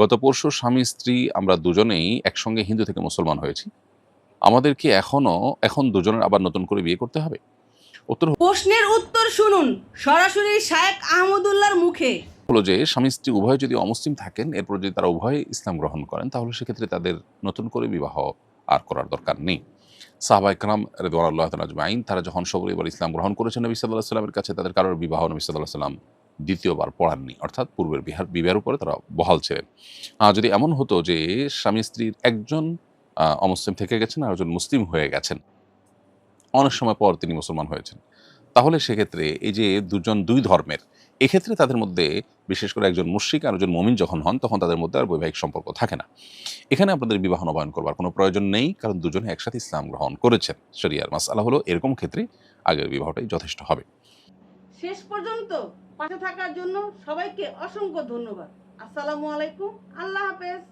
গত পরশু স্বামী স্ত্রী আমরা দুজনেই একসঙ্গে হিন্দু থেকে মুসলমান হয়েছি। আমাদেরকে এখনও এখন দুজনের আবার নতুন করে বিয়ে করতে হবে। উত্তর প্রশ্নের উত্তর শুনুন সরাসরি শায়েক আহমদুল্লাহর মুখে। হলো যে স্বামী স্ত্রী উভয় যদি অমুসলিম থাকেন এরপর যদি তারা উভয় ইসলাম গ্রহণ করেন তাহলে সেক্ষেত্রে তাদের নতুন করে বিবাহ আর করার দরকার নেই। সাহবা ইকরাম রেদওয়াল্লাহ আজমাইন তারা যখন সবরিবার ইসলাম গ্রহণ করেছেন নবী সাল্লাহ সাল্লামের কাছে তাদের কারোর বিবাহ নবী সাল্লাহ সাল্লাম দ্বিতীয়বার পড়াননি, অর্থাৎ পূর্বের বিহার বিবাহের উপরে তারা বহাল ছিলেন। যদি এমন হতো যে স্বামী স্ত্রীর একজন অমুসলিম থেকে গেছেন আর একজন মুসলিম হয়ে গেছেন, অনেক সময় পর তিনি মুসলমান হয়েছেন, তাহলে সেক্ষেত্রে এই যে দুজন দুই ধর্মের, এক্ষেত্রে তাদের মধ্যে বিশেষ করে একজন মুশ্রিক আর একজন মমিন যখন হন, তখন তাদের মধ্যে আর বৈবাহিক সম্পর্ক থাকে না। এখানে আপনাদের বিবাহ নবায়ন করবার কোনো প্রয়োজন নেই, কারণ দুজনে একসাথে ইসলাম গ্রহণ করেছেন। শরিয়ার মাসালা হলো এরকম ক্ষেত্রে আগের বিবাহটাই যথেষ্ট হবে। শেষ পর্যন্ত পাশে থাকার জন্য সবাইকে অসংখ্য ধন্যবাদ। আসসালামু আলাইকুম। আল্লাহ হাফেজ।